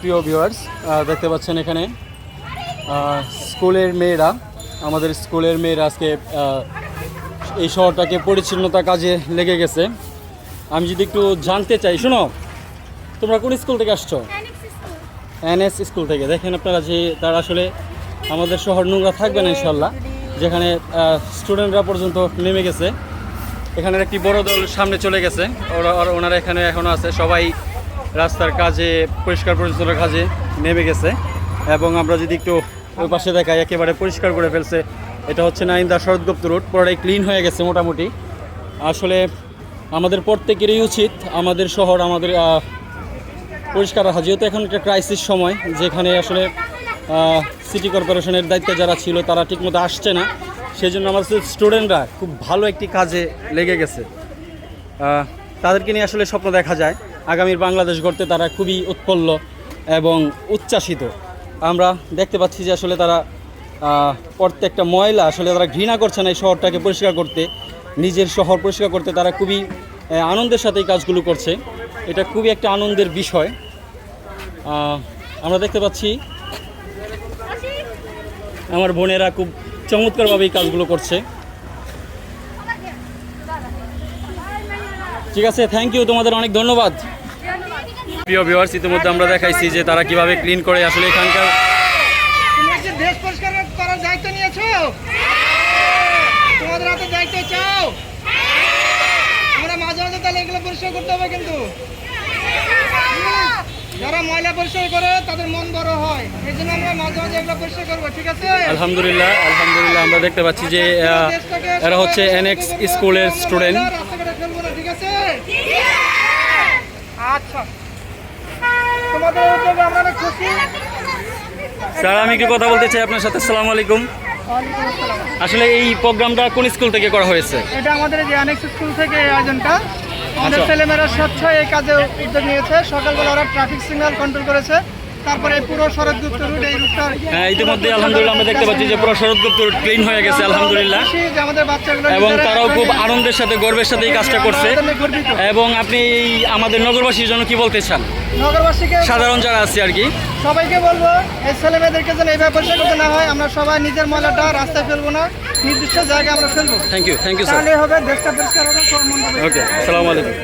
প্রিয় ভিউয়ার্স দেখতে পাচ্ছেন এখানে স্কুলের মেয়েরা, আমাদের স্কুলের মেয়েরা আজকে এই শহরটাকে পরিচ্ছন্নতা কাজে লেগে গেছে। আমি যদি একটু জানতে চাই, শোনো, তোমরা কোন স্কুল থেকে আসছো? এনএস স্কুল থেকে। দেখেন আপনারা যে, তারা আসলে আমাদের শহর নোংরা থাকবে না ইনশাল্লাহ যেখানে স্টুডেন্টরা পর্যন্ত নেমে গেছে। এখানের একটি বড় দল সামনে চলে গেছে। ওরা ওনারা এখানে এখনও আছে। সবাই রাস্তার কাজে, পরিষ্কার পরিচ্ছন্নতার কাজে নেমে গেছে। এবং আমরা যদি একটু ওই পাশে দেখাই, একেবারে পরিষ্কার করে ফেলছে। এটা হচ্ছে নাইন্দা শরৎগুপ্ত রোড, পুরোটাই ক্লিন হয়ে গেছে মোটামুটি। আসলে আমাদের প্রত্যেকেরই উচিত, আমাদের শহর, আমাদের পরিষ্কার রাখা। যেহেতু এখন একটা ক্রাইসিস সময়, যেখানে আসলে সিটি কর্পোরেশনের দায়িত্বে যারা ছিল, তারা ঠিকমতো আসছে না। সেই জন্য আমাদের স্টুডেন্টরা খুব ভালো একটি কাজে লেগে গেছে। তাদেরকে নিয়ে আসলে স্বপ্ন দেখা যায়। আগামীর বাংলাদেশ গড়তে তারা খুবই উৎফুল্ল এবং উচ্ছ্বাসিত। আমরা দেখতে পাচ্ছি যে আসলে তারা প্রত্যেকটা ময়লা আসলে তারা ঘৃণা করছে না এই শহরটাকে পরিষ্কার করতে। নিজের শহর পরিষ্কার করতে তারা খুবই আনন্দের সাথে এই কাজগুলো করছে। এটা খুবই একটা আনন্দের বিষয়। আমরা দেখতে পাচ্ছি, আমার বোনেরা খুব চমৎকারভাবে এই কাজগুলো করছে। ঠিক আছে থ্যাংক ইউ তোমাদের অনেক ধন্যবাদ। প্রিয় ভিউয়ার্স ইতিমধ্যে আমরা দেখাইছি যে তারা কীভাবে ক্লিন করে আসলে এখানকার দেশ পরিষ্কার করার দায়িত্ব নিয়েছো? তোমাদের হাতে দায়িত্ব চাও? আমরা মাঝে মাঝে তাহলে এগুলো পরিষ্কার করতে হবে কিন্তু। যারা ময়লা পরিষ্কার করে তাদের মন বড় হয়। এই জন্য আমরা মাঝে মাঝে এগুলো পরিষ্কার করব ঠিক আছে? আলহামদুলিল্লাহ আলহামদুলিল্লাহ আমরা দেখতে পাচ্ছি যে আহ, এরা হচ্ছে এনএক্স স্কুলের স্টুডেন্ট রাস্তাঘাটে ফেলব না ঠিক আছে? আচ্ছা। তোমাদের উদ্যোগে আমরা অনেক খুশি। স্যার আমি একটু কথা বলতে চাই আপনার সাথে। সালাম আলাইকুম। আসলে এই প্রোগ্রামটা কোন স্কুল থেকে করা হয়েছে? এটা আমাদের যে অনেক স্কুল থেকে আয়োজনটা। আমাদের আচ্ছা। ছেলেমেয়েরা স্বচ্ছ এই কাজে উদ্যোগ নিয়েছে। সকালবেলা ওরা ট্রাফিক সিগন্যাল কন্ট্রোল করেছে। তারপরে পুরো শরৎগুপ্ত রুট এই রুটটা হ্যাঁ ইতিমধ্যে আলহামদুলিল্লাহ আমরা দেখতে পাচ্ছি যে পুরো শরৎগুপ্ত ক্লিন হয়ে গেছে আলহামদুলিল্লাহ। আমাদের বাচ্চাগুলো এবং তারাও খুব আনন্দের সাথে গর্বের সাথে এই কাজটা করছে। এবং আপনি আমাদের নগরবাসীর জন্য কি বলতে চান? নগরবাসীকে সাধারণ যারা আছে আর কি। সবাইকে বলব এই ছেলে মেয়েদেরকে যেন এইভাবে পরিষ্কার করতে না হয় আমরা সবাই নিজের ময়লাটা রাস্তায় ফেলব না নির্দিষ্ট জায়গায় আমরা ফেলব। Thank you thank you sir তাহলে হবে দেশটা পরিষ্কার হবে সবার হবে ওকে আসসালামু আলাইকুম।